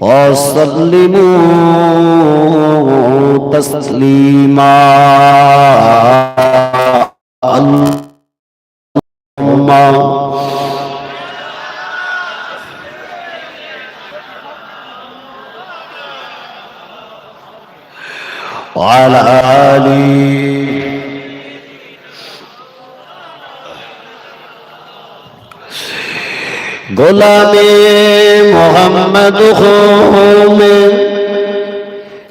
وسلموا تسليما. اللهم وعلى آله محمد خو میں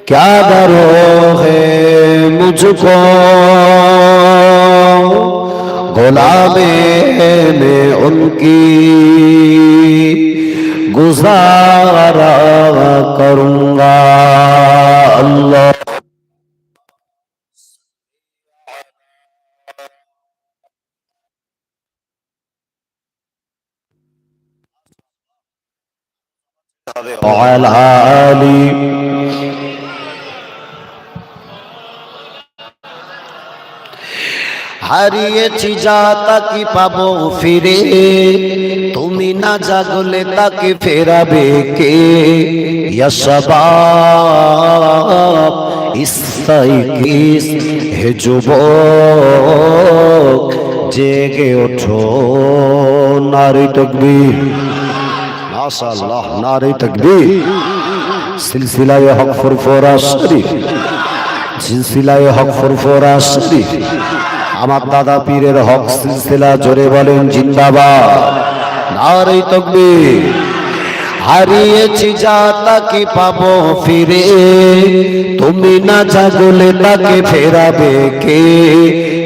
کیا درو ہے مجھ کو غلامے میں ان کی گزارا کروں گا وعلى آله হারিয়েছি যা তাকে পাবো ফিরে তুমি না জাগলে তাকে ফেরাবে কে ইয়াসাবাব ইস্তাইকিস হে যুবক জেগে ওঠো নারী তকবীর মাশাআল্লাহ নারী তকবীর। সিলসিলায়ে হক ফুরফুরা শরীফ। সিলসিলায়ে হক ফুরফুরা শরীফ। আমার দাদা পীরের হক সিলসিলা জোরে বলেন জিন্দাবাদ। নারী তকবীর। হারিয়েছি যা তাকে পাবো ফিরে। তুমি না জাগলে তাকে ফেরাবে কে?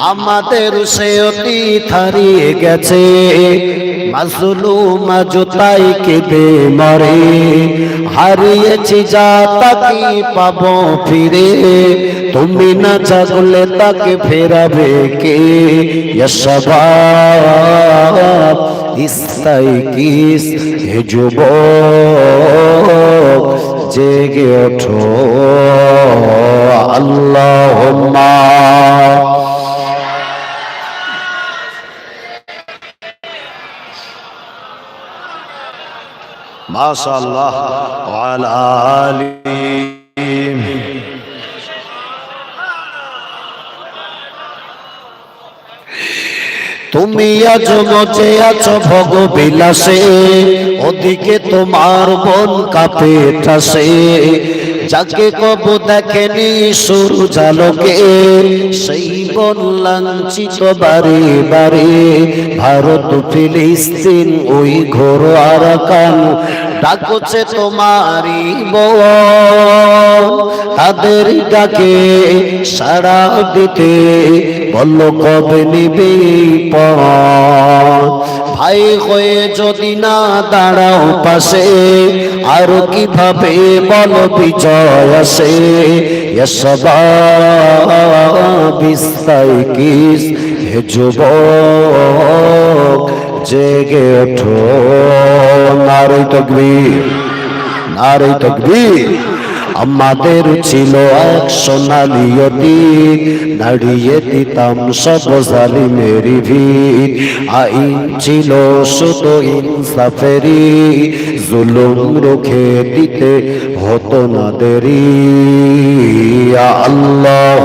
আমাদের সে অতীত হারিয়ে গেছে। মাজলুমা জোতাই কেঁদে মরে। হারিয়েছি যা তাকে পাবো ফিরে? তুমি না জাগলে তাকে ফেরাবে কে? ইয়সবাব ইস্তাইকিস হে যুবক, জেগে ওঠো। আল্লাহুম্মা মাশাআল্লাহ ওয়ালা আলিহি তুমি আজ মজে আছো ভোগ বিলাসে, ওদিকে তোমার বন কাপে ঠাসে। যাকে কব দেখেনি সরু জালকে সেই বন লাঞ্ছিত বারে বারে। ভারত, ফিলিস্তিন, ওই ঘোর আরাকান ডাকছে তোমারি তাদের ডাকে সাড়া দিতে বলল, কবে নিবে ভাই হয়ে যদি না দাঁড়াও পাশে, আর কীভাবে বল বিজয় আসে? বিস্তাই কিস হে যুবক জেগে ওঠো। নারী তকবীর নারী তকবীর। আমাদের ছিল এক সোনালি অতীত দাঁড়িয়ে দিতাম সব জালি মেরি ভিত। আইন ছিল শুধু ইনসাফেরি জুলুম রুখে দিতে হতো না দেরি। আল্লাহ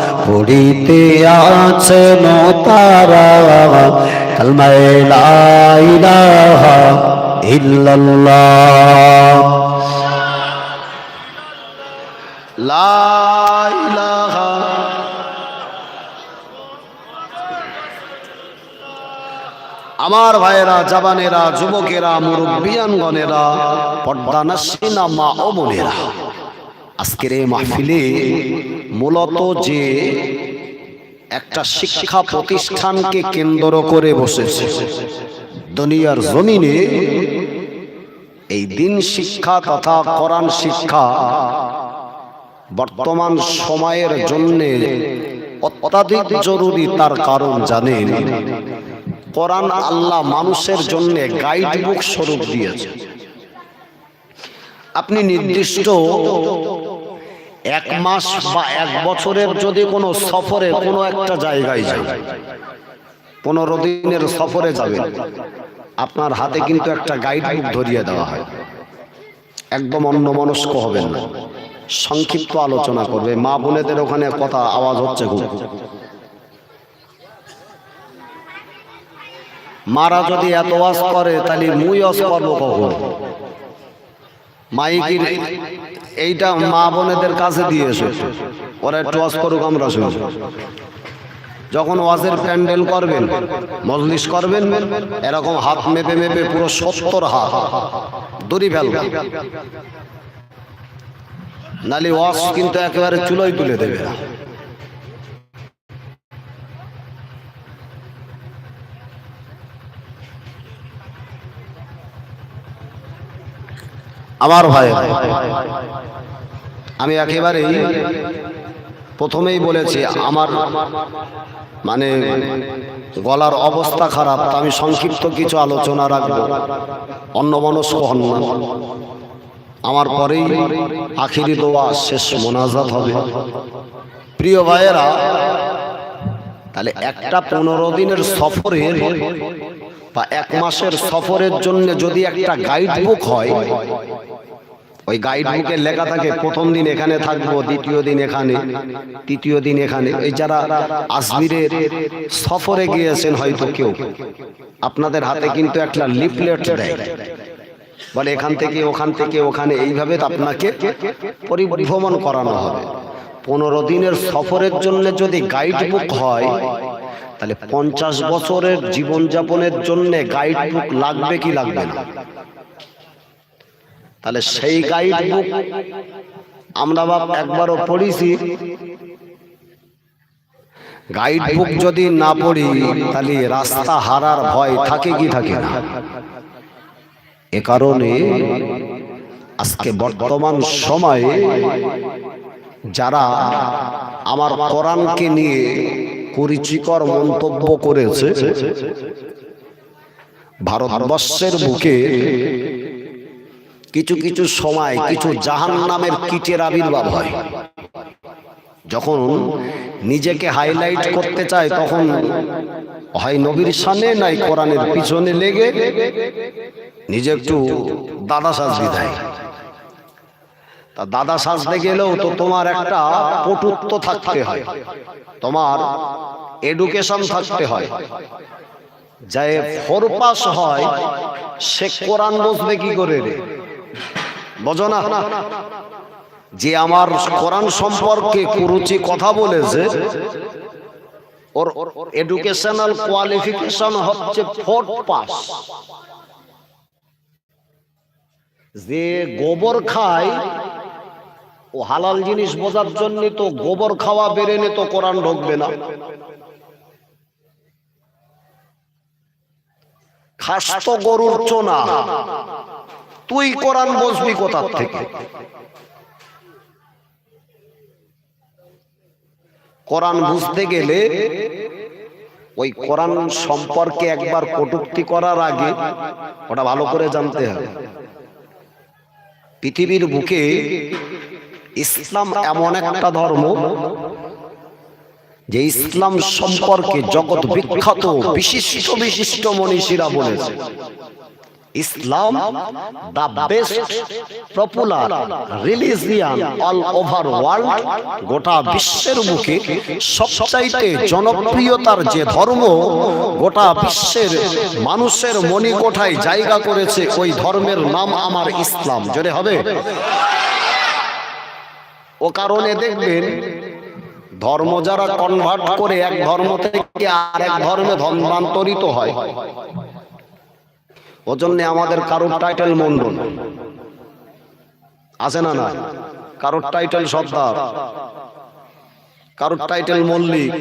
পড়িতে আছেন তারা কালমায় ইল্লাল্লাহ। আমার ভাইয়েরা, জাবানেরা, যুবকেরা, মুরব্বিয়ানগণেরা পর্দানাসীনা মা ও বোনেরা, আজকের এই মাহফিলে মূলত যে একটা শিক্ষা প্রতিষ্ঠানকে কেন্দ্র করে বসেছে। দুনিয়ার জমিনে এই দিন শিক্ষা তথা কোরআন শিক্ষা বর্তমান সময়ের জন্যে অত্যাধিক জরুরি তার কারণ জানেন কোরআন আল্লাহ মানুষের জন্য গাইড বুক স্বরূপ দিয়েছে। আপনি নির্দিষ্ট এক মাস বা এক বছরের যদি কোনো সফরে কোনো একটা জায়গায় যান পনেরো দিনের সফরে যাবেন আপনার হাতে কিন্তু একটা গাইড বুক ধরিয়ে দেওয়া হয়। একদম অন্য মনস্ক হবেন না। সংক্ষিপ্ত আলোচনা করবে। মা বোনেদের ওখানে কথা আওয়াজ হচ্ছে খুব। মারা যদি এত ওয়াজ করে, তাহলে মুই ওয়াজ করব কখন? মাইকির এইটা মা বোনেদের কাছে দিয়ে এসো ওরা ওয়াজ করুক, আমরা শুনি। যখন ওয়াজের প্যান্ডেল করবেন, মজলিস করবেন, এরকম হাত মেপে মেপে পুরো সত্তর হাত। দড়ি ফেলবে নালি ওয়াজ কিন্তু একেবারে চুলোই তুলে দেবে। আমার ভাই আমি একেবারেই প্রথমেই বলেছি, আমার মানে গলার অবস্থা খারাপ, তা আমি সংক্ষিপ্ত কিছু আলোচনা রাখব। অন্য মনস্ক হন আমার পরেই আখিরি দোয়া, শেষ মোনাজাত হবে। প্রিয় ভাইয়েরা, তাহলে একটা পনেরো দিনের সফরের বা এক মাসের সফরের জন্য যদি একটা গাইড বুক হয় ওই গাইড বুকে লেখা থাকে, প্রথম দিন এখানে থাকব, দ্বিতীয় দিন এখানে, তৃতীয় দিন এখানে। এই যারা আজমিরের সফরে গিয়েছেন হয়তো কেউ। আপনাদের হাতে কিন্তু একটা লিফলেট দেয়। বলে, এখান থেকে, ওখান থেকে, ওখানে। এইভাবে আপনাকে পরিভ্রমণ করানো হবে। পনেরো দিনের সফরের জন্য যদি গাইড বুক হয়, তাহলে পঞ্চাশ বছরের জীবনযাপনের জন্য গাইড বুক লাগবে কি লাগবে না? তাহলে সেই গাইড বুক আমরা বাপ একবারও পড়িছি। গাইড বুক যদি না পড়ি, তাহলে রাস্তা হারার ভয় থাকে কি থাকে না? এ কারণে আজকে বর্তমান সময়ে যারা আমার কোরআনকে নিয়ে কুরুচিকর মন্তব্য করেছে, ভারতবর্ষের বুকে কিছু কিছু সময় কিছু জাহান নামের কিটের আবির্ভাব হয়। যখন নিজেকে হাইলাইট করতে চায় তখন হয় নবীর সামনে নাই কোরআনের পিছনে লেগে নিজে একটু দাদা সাজবি দেয়। তা দাদা সাজতে গেলেও তো তোমার একটা পটুত্ব থাকতে হয় তোমার এডুকেশন থাকতে হয়। যে ফোর পাস হয় সে কোরআন বসবে কি করে রে? বোঝো যে আমার কোরআন সম্পর্কে কুরুচি কথা বলেছে, ওর এডুকেশনাল কোয়ালিফিকেশন হচ্ছে ফোর্থ পাস যে গোবর খায়, ও হালাল জিনিস বোঝার জন্য তো গোবর খাওয়া বেড়ে নে তো কোরআন ঢুকবে না। খাস তো গরুর চোনা। তুই কোরআন বসবি কোথার থেকে? কোরআন বুঝতে গেলে ওই কোরআন সম্পর্কে একবার কটুক্তি করার আগে ওটা ভালো করে জানতে হবে। পৃথিবীর বুকে ইসলাম এমন একটা ধর্ম যে ইসলাম সম্পর্কে জগৎ বিখ্যাত বিশিষ্ট বিশিষ্ট মনীষীরা বলেছে। Islam the best popular religion all over world গোটা বিশ্বের মুখে সবচাইতে জনপ্রিয়তার যে ধর্ম গোটা বিশ্বের মানুষের মণিকোঠায় জায়গা করেছে ওই ধর্মের নাম আমার ইসলাম। জোরে হবে? ও কারণে দেখবেন ধর্ম যারা কনভার্ট করে এক ধর্ম থেকে আর এক ধর্মে ধর্মান্তরিত হয়। ও জন্য আমাদের কারোর টাইটেল মন্ডল আছে না না? কারোর টাইটেল সর্দার। কারোর টাইটেল মল্লিক।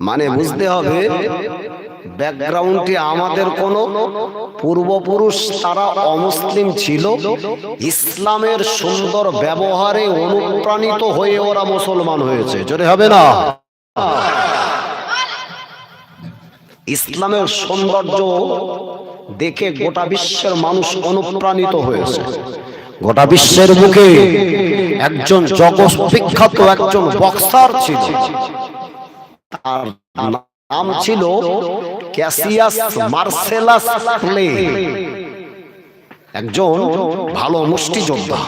মানে বুঝতে হবে ব্যাকগ্রাউন্ডে আমাদের কোন পূর্বপুরুষ তারা অমুসলিম ছিল। ইসলামের সুন্দর ব্যবহারে অনুপ্রাণিত হয়ে ওরা মুসলমান হয়েছে। জোরে হবে না? ইসলামের সৌন্দর্য দেখে গোটা বিশ্বের মানুষ অনুপ্রাণিত হয়েছে। গোটা বিশ্বের বুকে একজন জগৎ বিখ্যাত একজন বক্সার ছিল। তার নাম ছিল ক্যাসিয়াস মার্সেলাস ক্লে, একজন ভালো মুষ্টিযোদ্ধা।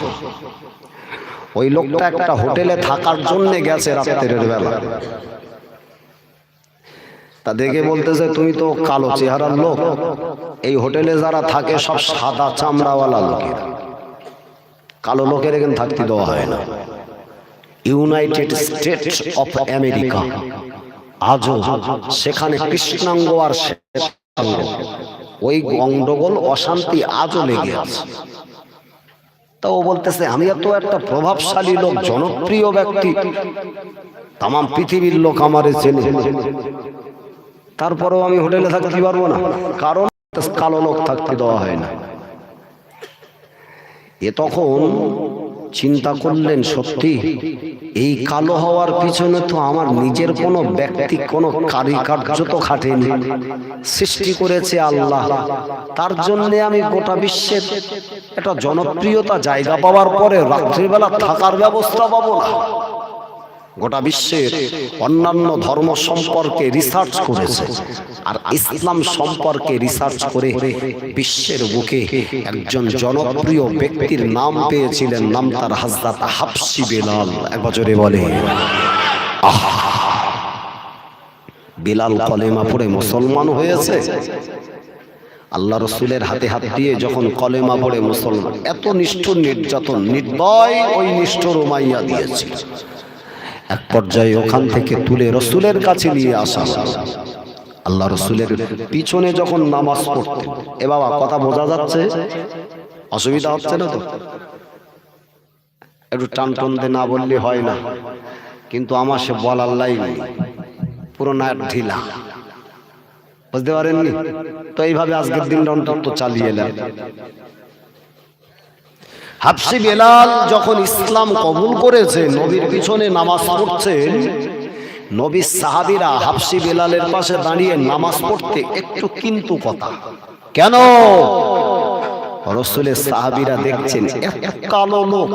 ওই লোকটা একটা হোটেলে থাকার জন্য গেছে রাত্রের বেলা। তা দেখে বলতেছে তুমি তো কালো চেহারার লোক। এই হোটেলে যারা থাকে সব সাদা চামড়াওয়ালা লোকের। কালো লোকের এখানে থাকতে দেওয়া হয় না। United States of America. আজও সেখানে কৃষ্ণাঙ্গ আর ওই গন্ডগোল অশান্তি আজও লেগে আছে। তা ও বলতেছে আমি এত একটা প্রভাবশালী লোক জনপ্রিয় ব্যক্তি। তাম পৃথিবীর লোক আমারে চেনে। তারপরেও আমি হোটেলে থাকতে পারব না? কারণ কালো লোক থাকতে দেওয়া হয় না। এ তখন চিন্তা করলেন, সত্যি, এই কালো হওয়ার পিছনে তো আমার নিজের কোনো ব্যক্তি, কোনো কারিকার্য তো খাটেনি। সৃষ্টি করেছে আল্লাহ। তার জন্যে আমি গোটা বিশ্বের একটা জনপ্রিয়তা জায়গা পাওয়ার পরে রাত্রিবেলা থাকার ব্যবস্থা পাবো না। গোটা বিশ্বের অন্যান্য ধর্ম সম্পর্কে রিসার্চ করেছে আর ইসলাম সম্পর্কে রিসার্চ করে বিশ্বের বুকে একজন জনপ্রিয় ব্যক্তির নাম পেয়েছিলেন, নাম তার হাজরাত হাফসি বেলাল। এক বছরে বলে। বেলাল কলেমা পড়ে মুসলমান হয়েছে। আল্লাহ রসুলের হাতে হাত দিয়ে যখন কলেমা পড়ে মুসলমান, এত নিষ্ঠুর নির্যাতন, নির্দয় ওই নিষ্ঠুর রোমাইয়া দিয়েছিল। এক পর্যায়ে ওখান থেকে তুলে রসুলের কাছে নিয়ে আসা আল্লাহ রসুলের পিছনে যখন নামাজ পড়তেন, এ বাবা, কথা বোঝা যাচ্ছে? অসুবিধা হচ্ছে না তো? একটু টান টান দিয়ে না বললে হয় না। কিন্তু আমার সে বলার লাই নেই। পুরো নায়ক ঢিলা। বুঝতে পারেননি? তো এইভাবে আজকের দিনটা অন্তত চালিয়ে এলেন হাফসি বেলাল যখন ইসলাম কবুল করেছে, নবীর পিছনে নামাজ পড়ছেন নবীর সাহাবিরা হাফসি বেলালের পাশে দাঁড়িয়ে নামাজ পড়তে একটু কিন্তু কথা। কেন? রসুলের সাহাবিরা দেখছেন কালো লোক,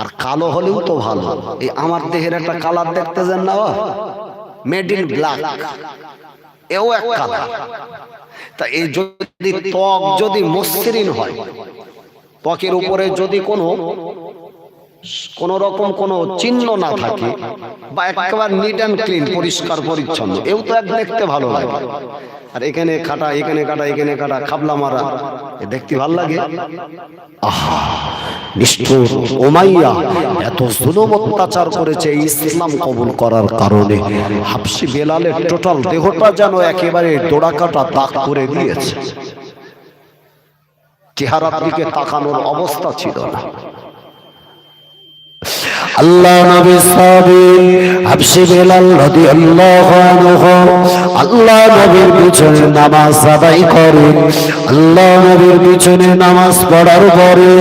আর কালো হলেও তো ভালো। এই আমার দেহের একটা কালার দেখতে যান না মেড ইন ব্ল্যাক এও এক কালার। তা এই যদি ত্বক যদি মসৃণ হয় ত্বকের উপরে যদি কোনো কোন রকম কোনো চিহ্ন না থাকে বা একেবারে নিট অ্যান্ড ক্লিন পরিষ্কার, পরিচ্ছন্ন, এও তো এক দেখতে ভালো লাগে। আর এখানে কাটা এখানে কাটা এখানে কাটা খাবলা মারা দেখতে ভালো লাগে। আহা, নিষ্ঠুর ওমাইয়া এত জুলুম অত্যাচার করেছে ইসলাম কবুল করার কারণে। হাফসি বেলালের টোটাল দেহটা যেন একেবারে দোড়া কাটা দাগ করে দিয়েছে। চেহারার দিকে তাকানোর অবস্থা ছিল না। আল্লাহ নবী সাহাবী হাবশি বেলাল রাদিয়াল্লাহু আনহু, আল্লাহ নবীর পিছনে নামাজ আদায় করে আল্লাহ নবীর পিছনে নামাজ পড়ার পরে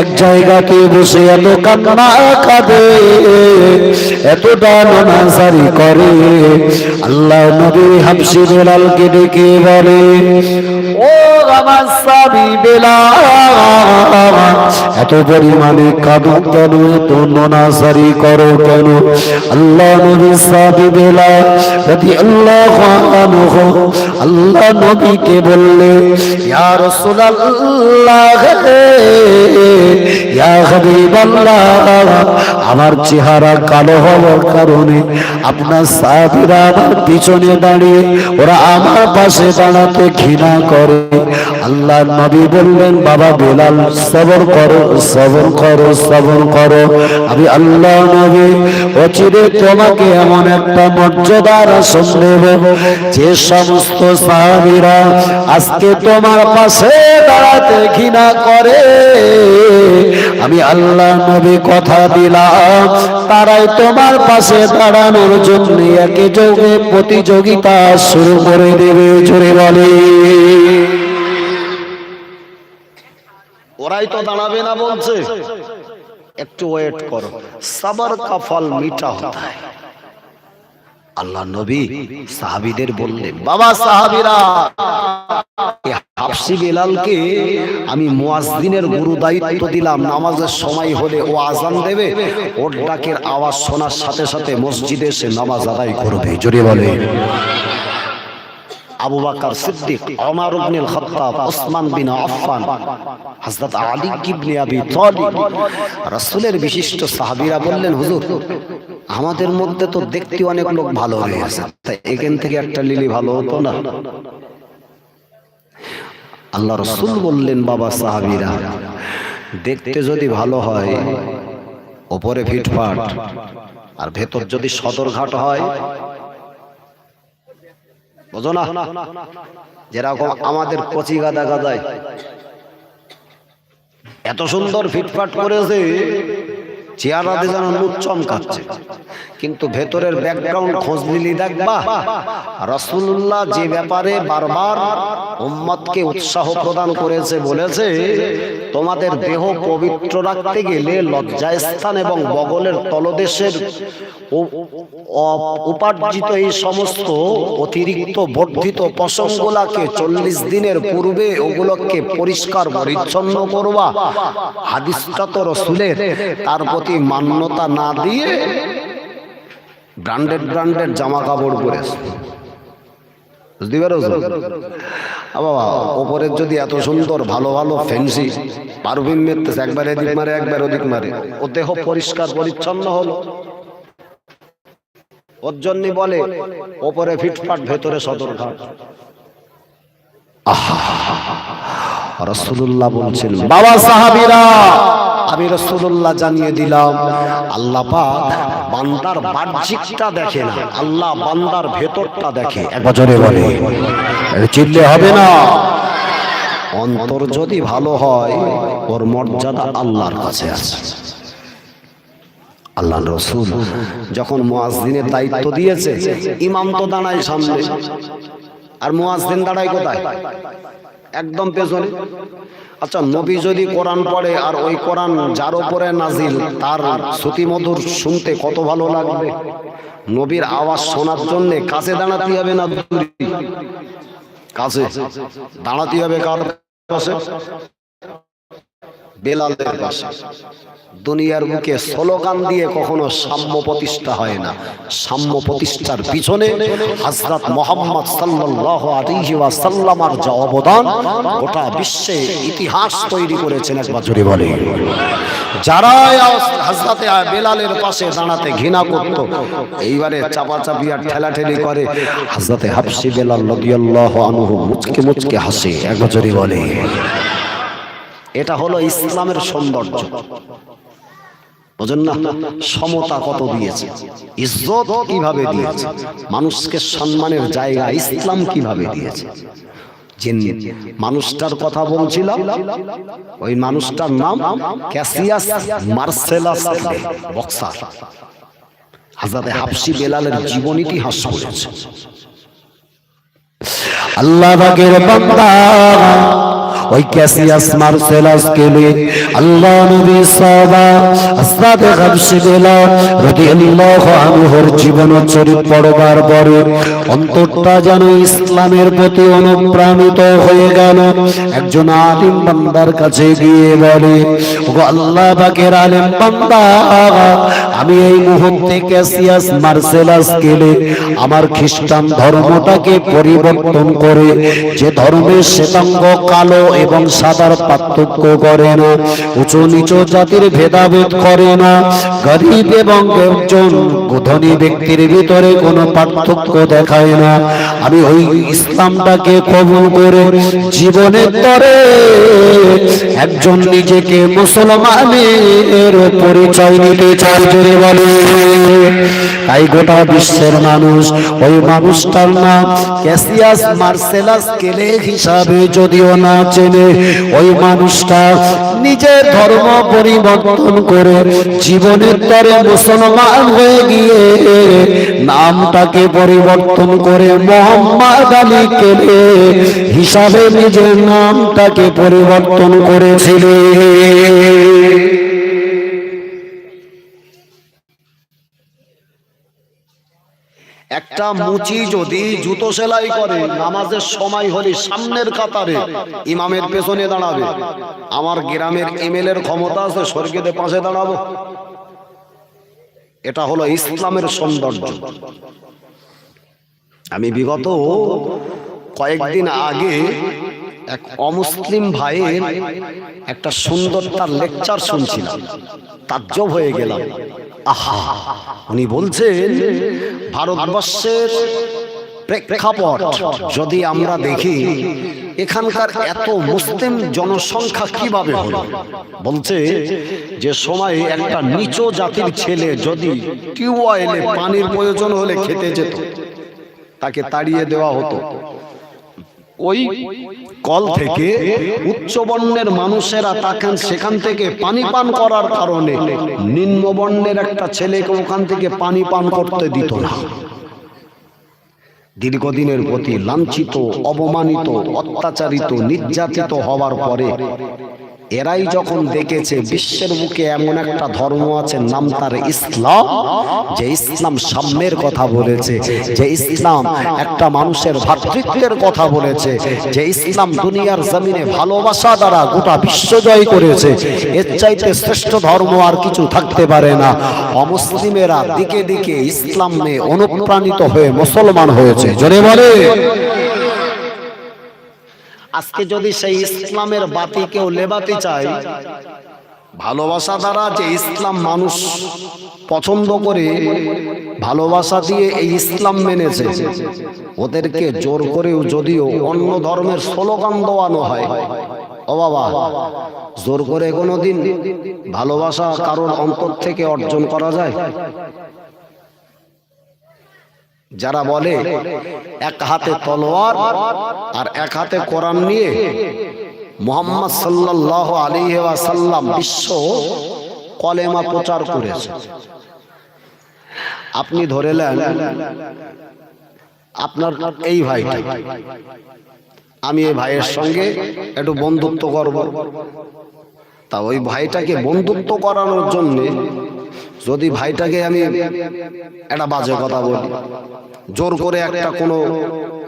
এক জায়গাতে বসে এত কান্না কাঁদে এত নামাজারি করে। আল্লাহ নবী হাবশি বেলালকে ডেকে বলে, ও আমার সাবি বেলাল, এত পরিমাণে কাঁদো কেন এত নাসারি করো কেন? আল্লাহ আল্লাহ নবী সাহাবী বেলাল রাদিয়াল্লাহু আনহু, আল্লাহ নবীকে বললে, ইয়া রাসূলুল্লাহ, ইয়া হাবিবাল্লাহ, আমার চেহারা কালো হওয়ার কারণে আপনার সাহাবীরা আমার পিছনে দাঁড়িয়ে, ওরা আমার পাশে দাঁড়াতে ঘৃণা করে। আল্লাহ নবী বললেন, বাবা বেলাল, সবর করো সবর করো সবর করো। আমি আল্লাহ নবী অচিরে তোমাকে এমন একটা মর্যাদার আসন দেব যে সমস্ত সাহাবীরা আজকে তোমার পাশে দাঁড়াতে ঘৃণা করে। আমি আল্লাহ নবী কথা দিলাম, তারাই তোমার পাশে দাঁড়ানোর জন্য একে যোগে প্রতিযোগিতা শুরু করে দেবে, জোরে বলে। ওরাই তো দাঁড়াবে না বলছে। একটু ওয়েট করো। সাবার কা ফল মিঠা হতা। আল্লাহ নবী সাহাবীদের বললেন, বাবা সাহাবীরা হাফসি বেলালকে আমি মুয়াজ্জিনের গুরু দায়িত্ব দিলাম। নামাজের সময় হলে ও আজান দেবে। ওর ডাকের আওয়াজ শোনার সাথে সাথে মসজিদে এসে নামাজ আদায় করবে। জোরে বলে আবু বাকর সিদ্দিক ওমর ইবনে খাত্তাব ওসমান বিন আফফান, হযরত আলী ইবনে আবি তালিব। রাসূলের বিশিষ্ট সাহাবীরা বললেন, হুজুর, আমাদের মধ্যে তো দেখতে অনেক লোক ভালো হয়ে আছে তাই এখান থেকে একটা লিলি ভালো হতো না? আল্লাহ রসুল বললেন, বাবা সাহাবীরা, দেখতে যদি ভালো হয়, ওপরে ফিটফাট, আর ভেতর যদি সদরঘাট হয় বোঝো না? যেরকম আমাদের কচি গাদা গাদায়। এত সুন্দর ফিটফাট করেছে। চেহারাতে যেন নুট চমকাচ্ছে। কিন্তু ভেতরের ব্যাকগ্রাউন্ড খোঁজ নিলি দেখবা রসুল্লাহ যে ব্যাপারে বারবার উম্মতকে উৎসাহ প্রদান করেছে, বলেছে, তোমাদের দেহ পবিত্র রাখতে গেলে লজ্জাস্থান এবং বগলের তলদেশের উপার্জিত এই সমস্ত অতিরিক্ত বর্ধিত পশমগুলাকে চল্লিশ দিনের পূর্বে ওগুলোকে পরিষ্কার পরিচ্ছন্ন করবা। হাদিসটা তো রসুলের, তার প্রতি মান্যতা না দিয়ে ব্র্যান্ডেড ব্র্যান্ডেড জামা কাপড় পরেছে? ওপরের যদি এত সুন্দর, ভালো ভালো ফ্যান্সি পারফিউম মেরতেছে, একবার এদিক মারে, একবার ওদিক মারে, ও দেহ পরিষ্কার, পরিচ্ছন্ন হলো। ওর বলে, ওপরে ফিটফাট, ভেতরে সদরঘাট। রসুল্লাহ বলছেন, বাবা সাহাবিরা আমি রসুল্লাহ জানিয়ে দিলাম, আল্লাহ বান্দার বাহ্যিকটা দেখে না, আল্লাহ বান্দার ভেতরটা দেখে। বছরে বলে চিনলে হবে না। অন্তর যদি ভালো হয়, ওর মর্যাদা আল্লাহর কাছে আছে। আল্লাহ রসুল যখন মুয়াজ্জিনের দায়িত্ব দিয়েছে, ইমাম তো দাঁড়ায় সামনে। আর মুয়াজ্জিন দাঁড়ায় কোথায়? একদম পেছনে। আচ্ছা নবী যদি কোরআন পড়ে আর ওই কোরআন যার উপরে নাজিল, তার শ্রুতিমধুর শুনতে কত ভালো লাগবে? নবীর আওয়াজ শোনার জন্য কাছে দাঁড়াতে হবে না কাছে। দাঁড়াতে হবে কার পাশে? বেলালের পাশে। দুনিয়ার বুকে স্লোগান দিয়ে কখনো সাম্য প্রতিষ্ঠা হয় না। সাম্য প্রতিষ্ঠার পিছনে হযরত মোহাম্মদ সাল্লাল্লাহু আলাইহি ওয়াসাল্লামার যে অবদান, গোটা বিশ্বে ইতিহাস তৈরি করেছেন একবার জোরে বলে। যারা হজরতে বেলালের পাশে দাঁড়াতে ঘৃণা করত, এইবারে চাপাচাপি আর ঠেলাঠেলি করে। হজরতে হাফসি বেলাল রাদিয়াল্লাহু আনহু মুচকে মুচকে হাসে এক বছরই বলে। এটা হলো ইসলামের সৌন্দর্য। বোঝেন সমতা কত দিয়েছে? ইজ্জত কীভাবে দিয়েছে? মানুষকে সম্মানের জায়গা ইসলাম কীভাবে দিয়েছে? মানুষটার কথা বলছিলাম, ওই মানুষটার নাম ক্যাসিয়াস মার্সেলাস বক্সার। হাজারে হাফসি বেলালের জীবন ইতিহাস করেছে আল্লাহ বাগের বান্দা ওই ক্যাসিয়াস মার্সেলাস কেলে আল্লাহ নবী সাহাবা আস্তাদ গাবসি বেলা রাদিয়াল্লাহু আনহুর জীবন চরিত পড়বার পরে অন্তরটা যেন ইসলামের প্রতি অনুপ্রাণিত হয়ে গেল। একজন আলিম বান্দার কাছে গিয়ে বলে, ওগো আল্লাহ পাকের আলিম বান্দা, আমি এই মুহূর্তে ক্যাসিয়াস মার্সেলাস কেলে আমার খ্রিস্টান ধর্মটাকে পরিবর্তন করে, যে ধর্মের শ্বেতাঙ্গ কালো এবং সাদার পার্থক্য করে না। উঁচু নিচু জাতির ভেদাভেদ করে না। গরিব এবং একজন ধনী ব্যক্তির ভিতরে কোনো পার্থক্য দেখায় না। আমি ওই ইসলামটাকে কবুল করে জীবনের তরে একজন নিজেকে মুসলমানের পরিচয় নিতে চাই বলে। তাই গোটা বিশ্বের মানুষ, ওই মানুষটার নাম ক্যাসিয়াস মার্সেলাস কেলে হিসাবে যদিও না চেনে ওই মানুষটা নিজের ধর্ম পরিবর্তন করে জীবনের তরে মুসলমান হয়ে গিয়ে নামটাকে পরিবর্তন করে মোহাম্মদ আলী কেলে হিসাবে নিজের নামটাকে পরিবর্তন করেছিলেন একটা মুচি যদি জুতো সেলাই করে, নামাজের সময় হলে সামনের কাতারে ইমামের পেছনে দাঁড়াবে। আমার গ্রামের এমএল এর ক্ষমতা আছে স্বর্গেতে পাশে দাঁড়াবো। এটা হলো ইসলামের সৌন্দর্য। আমি বিগত কয়েকদিন আগে এক অমুসলিম ভাইয়ের একটা সুন্দর তার লেকচার শুনছিলাম। তাজ্জব হয়ে গেলাম। আহা। উনি বলছেন, ভারতবর্ষের প্রেক্ষাপট যদি আমরা দেখি, এখানকার এত মুসলিম জনসংখ্যা কীভাবে হলো? বলছে যে সময়ে একটা নিচু জাতির ছেলে যদি টিউবওয়েলে পানির প্রয়োজন হলে খেতে যেত, তাকে তাড়িয়ে দেওয়া হতো। ওই কল থেকে উচ্চ বর্ণের মানুষেরা তাকে সেখান থেকে পানি পান করার কারণে নিম্ন বর্ণের একটা ছেলেকে ওখান থেকে পানি পান করতে দিত না। দীর্ঘদিনের প্রতি লাঞ্ছিত অবমানিত অত্যাচারিত, নির্যাতিত হওয়ার পরে এরাই যখন দেখেছে বিশ্বের বুকে এমন একটা ধর্ম আছে, নাম তার ইসলাম, যে ইসলাম সাম্যের কথা বলেছে, যে ইসলাম একটা মানুষের ভাতৃত্বের কথা বলেছে, যে ইসলাম দুনিয়ার জমিনে ভালোবাসা দ্বারা গোটা বিশ্ব জয় করেছে। এর চাইতে শ্রেষ্ঠ ধর্ম আর কিছু থাকতে পারে না। অমুসলিমেরা দিকে দিকে ইসলামে অনুপ্রাণিত হয়ে মুসলমান হয়েছে। জোরে বলে। আজকে যদি সেই ইসলামের বাতি কেউ লেবাতে চায়, ভালোবাসা দ্বারা যে ইসলাম মানুষ পছন্দ করে, ভালোবাসা দিয়ে এই ইসলাম মেনেছে, ওদেরকে জোর করেও যদিও অন্য ধর্মের স্লোগান দেওয়ানো হয়। ও বাবা, জোর করে কোনোদিন ভালোবাসা কারোর অন্তর থেকে অর্জন করা যায়? যারা বলে, এক হাতে তলোয়ার আর এক হাতে কোরআন নিয়ে মোহাম্মদ সাল্লাহ আলী সাল্লাম বিশ্ব কলেমা প্রচার করেছে। আপনি ধরে নেন, আপনার এই ভাই আমি এই ভাইয়ের সঙ্গে একটু বন্ধুত্ব করব। তা ওই ভাইটাকে বন্ধুত্ব করানোর জন্যে যদি ভাইটাকে আমি একটা বাজে কথা বলি, জোর করে একটা কোনো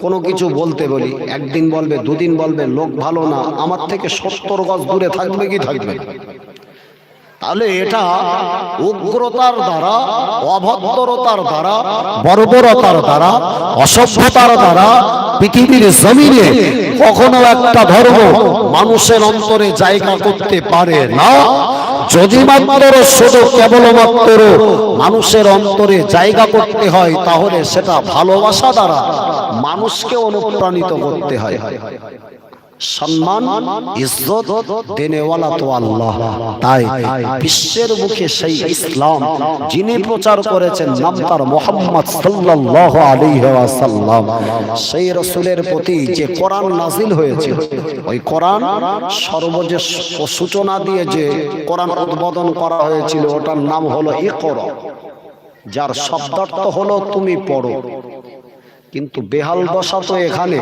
কোনো কিছু বলতে বলি, একদিন বলবে, দুদিন বলবে, লোক ভালো না, আমার থেকে সত্তর গজ দূরে থাকবে কি থাকবে? তাহলে এটা উগ্রতার দ্বারা, অভদ্রতার দ্বারা, বর্বরতার দ্বারা, অসভ্যতার দ্বারা পৃথিবীর জমিনে কখনো একটা ধর্ম মানুষের অন্তরে জায়গা করতে পারে না। যদি মাত্র শুধু কেবলমাত্র মানুষের অন্তরে জায়গা করতে হয়, তাহলে সেটা ভালোবাসা দ্বারা মানুষকে অনুপ্রাণিত করতে হয়। সম্মান, ইজ্জত তো আল্লাহ। তাই বিশ্বের মুখে সেই ইসলাম যিনি প্রচার করেছেন নাম তার মোহাম্মদ সাল্লাল্লাহু আলাইহি ওয়াসাল্লাম। সেই রসুলের প্রতি যে কোরআন নাজিল হয়েছে, ওই কোরআন সর্বজে সূচনা দিয়ে যে কোরআন উদ্বোধন করা হয়েছিল, ওটার নাম হলো ইকরা। যার শব্দার্থ হলো তুমি পড়ো। কিন্তু বেহাল দশা তো এখানে।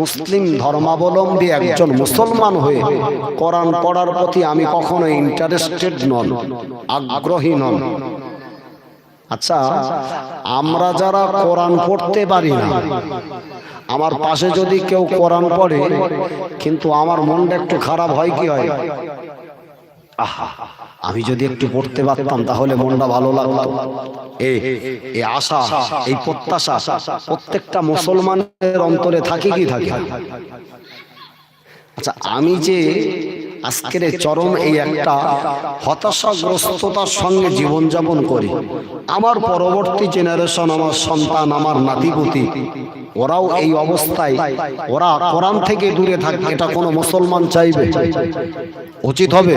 মুসলিম ধর্মাবলম্বী একজন মুসলমান হয়ে কোরআন পড়ার প্রতি আমি কখনো ইন্টারেস্টেড নন আগ্রহী নন। আচ্ছা আমরা যারা কোরআন পড়তে পারি না আমার পাশে যদি কেউ কোরআন পড়ে কিন্তু আমার মনটা একটু খারাপ হয় কি হয়? আমি যদি একটু পড়তে পারতাম, তাহলে মনটা ভালো লাগল এই আশা, এই প্রত্যাশা, প্রত্যেকটা মুসলমানের অন্তরে থাকে কি থাকে? আচ্ছা আমি যে আজকের চরম এই একটা হতাশাগ্রস্ততার সঙ্গে জীবনযাপন করি, আমার পরবর্তী জেনারেশন আমার সন্তান, আমার নাতিপুতি, ওরাও এই অবস্থায়, ওরা কোরআন থেকে দূরে থাকবে এটা কোনো মুসলমান চাইবে? উচিত হবে?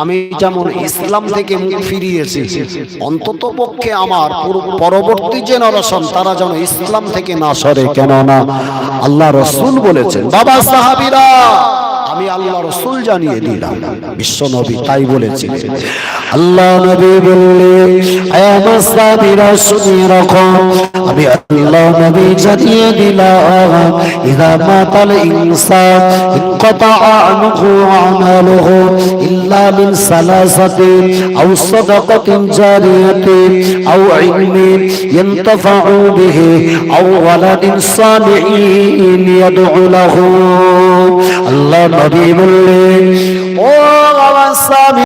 আমি যেমন ইসলাম থেকে মুখ ফিরিয়েছি, অন্তত পক্ষে আমার পরবর্তী জেনারেশন তারা যেন ইসলাম থেকে না সরে, কেননা আল্লাহ রসুল বলেছেন, বাবা সাহাবিরা আল্লাহ আমি আল্লাহ রসুল জানিয়ে দিলাম। বিশ্ব নবী তাই বলেছিলেন। আল্লাহ নবী বললে আমি আল্লাহ নবী জানিয়ে দিলাম, ইদা মাতাল ইল্লা মিন আও সাদাকাতিন আও বিহি, আও ওয়ালাদিন সালিহিন ইয়াদউ লাহু। আল্লাহ নবী বললেন ও বাবা